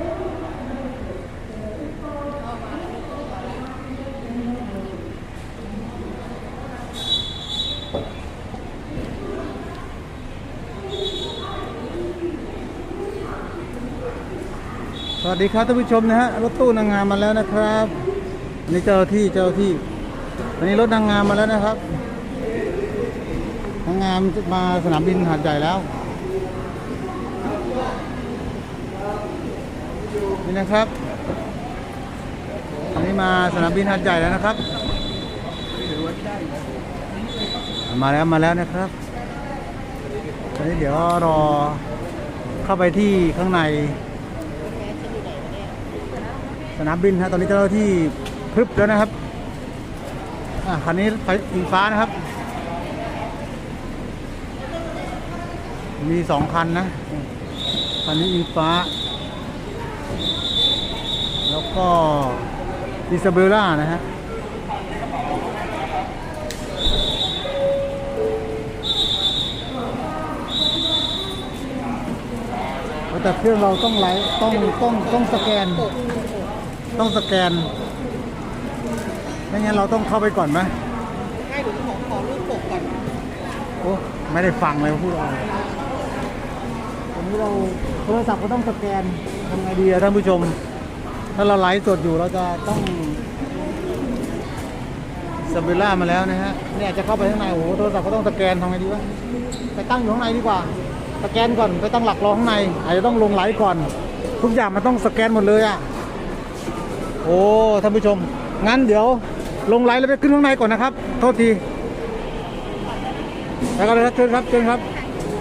สวัสดีครับท่านผู้ชมนะฮะรถตู้นางงามมาแล้วนะครับนี่เจ้าที่เจ้าที่อันนี้รถนางงามมาแล้วนะครับนางงามมาสนามบินหาดใหญ่แล้ว นี่นะครับอันนี้มาสนามบินหาดใหญ่แล้วนะครับ มาแล้วมาแล้วนะครับตอนนี้เดี๋ยวรอเข้าไปที่ข้างใน สนามบินฮะตอนนี้เจ้าหน้าที่พรึบแล้วนะครับอะคันนี้ไฟอิงฟ้านะครับ มีสองคันนะคันนี้อิงฟ้า ก็ดิซาเบล่านะฮะแต่เครื่องเราต้องไลฟ์ต้องต้องต้องสแกน ต้องสแกนไม่งั้นเราต้องเข้าไปก่อนไหมให้ดูขอขอรูปปกก่อนโอ้ไม่ได้ฟังเลยว่าพูดอะไรตอนนี้เราโทรศัพท์ก็ต้องสแกนทำไงดีอะท่านผู้ชม ถ้าเราไลฟ์สดอยู่เราจะต้องสเบล่ามาแล้วนะฮะเนี่ยจะเข้าไปข้างในโอ้โหโทรศัพท์ก็ต้องสแกนทำไงดีวะไปตั้งอยู่ข้างในดีกว่า สแกนก่อนไปตั้งหลักรอข้างใน อาจจะต้องลงไลฟ์ก่อน ทุกอย่างมันต้องสแกนหมดเลยอะโอ้ท่านผู้ชม งั้นเดี๋ยวลงไลน์แล้วไปขึ้นข้างในก่อนนะครับ โทษทีแล้วก็เลยครับเชิญครับเชิญครับ